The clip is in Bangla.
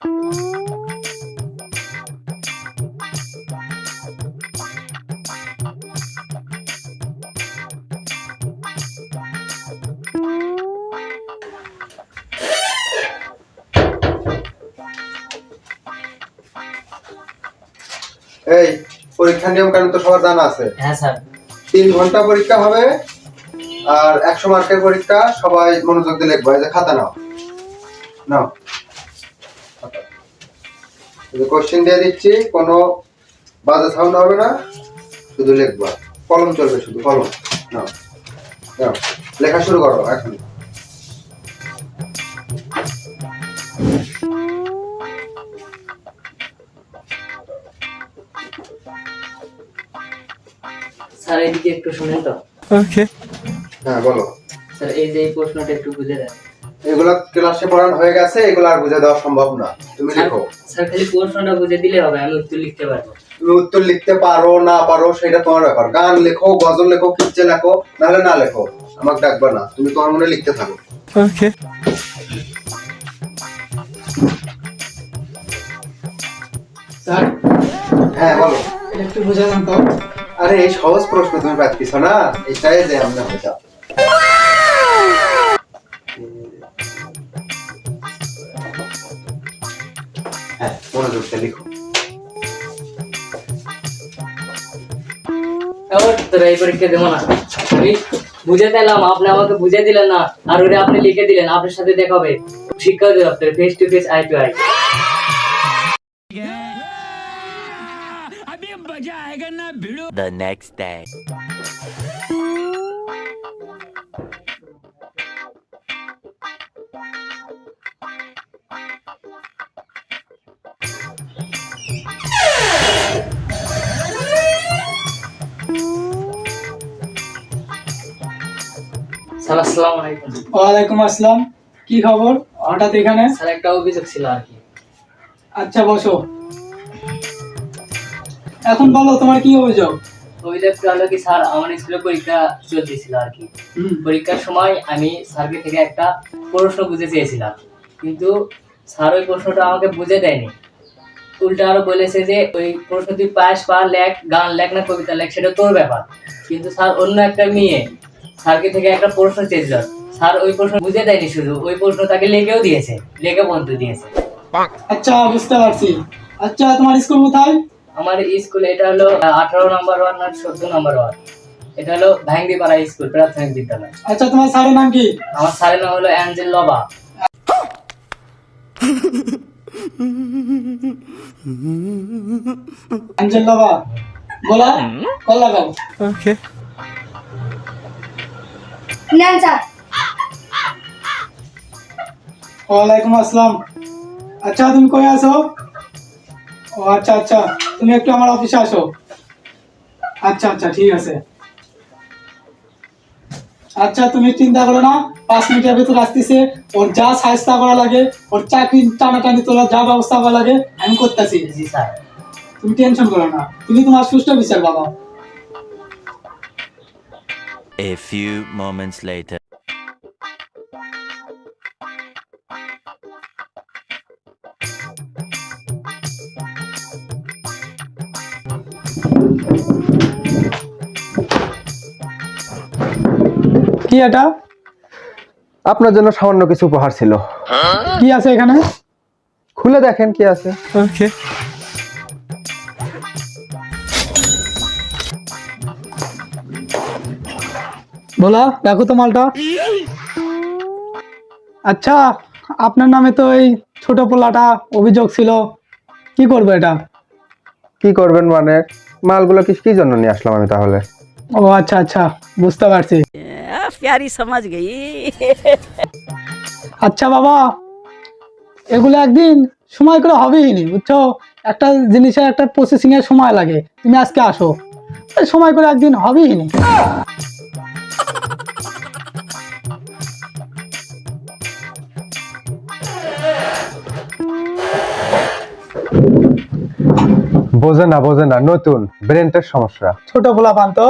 এই পরীক্ষার নিয়ম কানুন তো সবার জানা আছে। হ্যাঁ স্যার। তিন ঘণ্টা পরীক্ষা হবে আর একশো মার্কের পরীক্ষা সবাই মনোযোগ দিয়ে লিখব। এই যে খাতা নাও। নাও। কোশ্চেন দিয়ে দিচ্ছি কোনো বাজে সাউন্ড হবে না শুধু লিখবা। কলম চলবে শুধু কলম। নাও নাও লেখা শুরু করো এখন। স্যার এইদিকে একটু শুনেন তো? হ্যাঁ বলো। স্যার এই যে এই প্রশ্নটা একটু বুঝে দেন। এগুলো ক্লাসে পড়ানো হয়ে গেছে এগুলো আর বুঝে দেওয়া সম্ভব না। তুমি লিখো। স্যার খালি প্রশ্নটা বুঝে দিলে হবে আমি উত্তর লিখতে পারব। তুমি উত্তর লিখতে পারো না পারো সেটা তোমার ব্যাপার। গান লেখো গজল লেখো কিচ্ছে লেখো নাহলে না লেখো। আমাকে ডাকবে না তুমি তোমার মনে লিখতে থাকো। স্যার হ্যাঁ বলো। একটু বোঝালাম তো। আরে এই সহজ প্রশ্ন তুমি পাচ্ছিস না এটাই যে আমরা হ্যাঁ মনোযোগ দিয়ে লিখো বুঝে দিলাম আপনি আমাকে বুঝে দিলেন না আর ওটা আপনি লিখে দিলেন আপনার সাথে দেখা হবে। শিক্ষা অধিদপ্তর face to face eye to eye The next day. Sir আসসালামু আলাইকুম। ওয়ালাইকুম আসসালাম। কি খবর? হঠাৎ এখানে? স্যার একটা অভিযোগ ছিল আর কি। আচ্ছা বসো। এখন বলো তোমার কি অভিযোগ? অভিযোগটা হলো কি স্যার আমার স্কুলে পরীক্ষা চলতেছিল আর কি। পরীক্ষার সময় আমি স্যারকে থেকে একটা প্রশ্ন বুঝে চেয়েছিলাম। কিন্তু স্যার ওই প্রশ্নটা আমাকে বুঝে দেয়নি। উল্টা আরও বলেছে যে ওই প্রশ্ন তুই পাস পা লেখ গান লেখ না কবিতা লেখ সেটা তোর ব্যাপার। কিন্তু স্যার অন্য একটা মেয়ে স্যারকে থেকে একটা প্রশ্ন চেয়েছিল স্যার ওই প্রশ্ন বুঝে দেয়নি শুধু ওই প্রশ্ন তাকে লিখেও দিয়েছে লিখে বন্ধু দিয়েছে। আচ্ছা বুঝতে পারছি। আচ্ছা তোমার স্কুল কোথায়? আমার স্কুলে এটা হলো আঠারো নাম্বার ওয়ান আর চোদ্দ নাম্বার ওয়ান এটা হলো ভাঙ্গিপাড়া স্কুল প্রাথমিক বিদ্যালয়। আচ্ছা তোমার স্যারের নাম কি? আমার স্যারের নাম হলো অ্যাঞ্জেল লবা। অঞ্জল লবা। বলা কল লাগাও। নেন স্যার। ওয়ালাইকুম আসসালাম। আচ্ছা তুমি কই আসো ও আচ্ছা আচ্ছা তুমি একটু আমার অফিসে আসো। আচ্ছা আচ্ছা ঠিক আছে। আচ্ছা তুমি চিন্তা করো না পাঁচ মিনিটের ভিতর আসতেছে। ওর যা সাহায্য করা লাগে ওর চাকরি টানাটানি তোলার যা ব্যবস্থা করা লাগে আমি করতেছি। জি স্যার। তুমি টেনশন করো না। তুমি তোমার সুষ্ঠু বিচার বাবা। A few moments later. কি এটা? আপনার জন্য সামান্য কিছু উপহার ছিল। কি আছে এখানে? খুলে দেখেন কি আছে। বলো দেখো তো মালটা। আচ্ছা আপনার নামে তো ওই ছোট পোলাটা অভিযোগ ছিল। কি করব এটা? কি করবেন মানে? মালগুলো কি কি জন্য নিয়ে আসলাম আমি তাহলে? ও আচ্ছা আচ্ছা বুঝতে পারছি। প্যারি সমাজ গেই আচ্ছা বাবা এগুলো একদিন সময় করে হবেই নি বুঝছ? একটা জিনিসের একটা প্রসেসিং এর সময় লাগে। তুমি আজকে আসো। সময় করে একদিন হবেই নি। বোঝে না বোঝে না নতুন ব্রেনটার সমস্যা। ছোট পোলা পান তো।